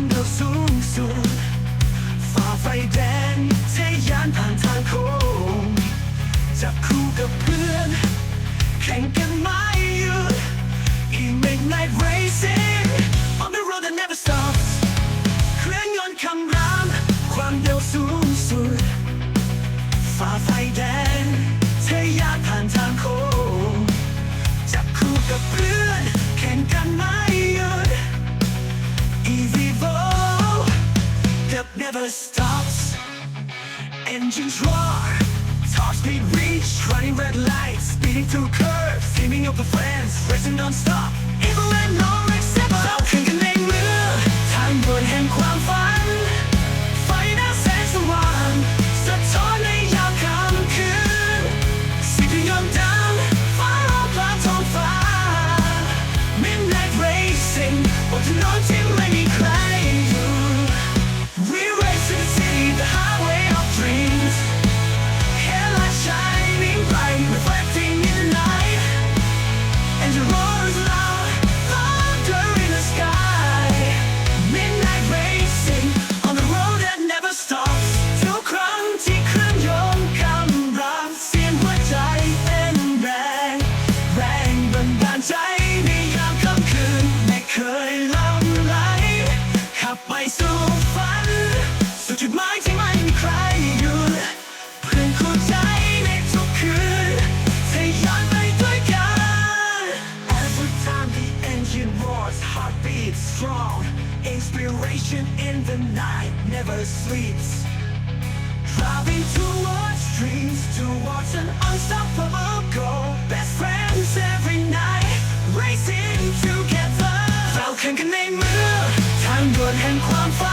ความเร็วสูงสุดฝ่าไฟแดงทะยานผ่านทางโค้งจับคู่กับเพื่อน แข่งกันไม่หยุด E-Make Night Racing on the road that never stops เคลื่อนยนต์คำรามความเร็วสูงสุดฝ่าไฟ never stops. Engines roar Top speed reach Running red lights Speeding through curves Seeming up the friends. Racing non-stop. Evil and no except Falcon สู่ฝัน สู่จุดหมายที่ไม่มีใครอยู่เพื่อนคู่ใจในทุกคืนจะย้อนไปด้วยกัน Every time the engine roars heartbeat strong Inspiration in the night never sleeps Driving towards dreams towards an unstoppable วนแห่งความฝัน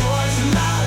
boys and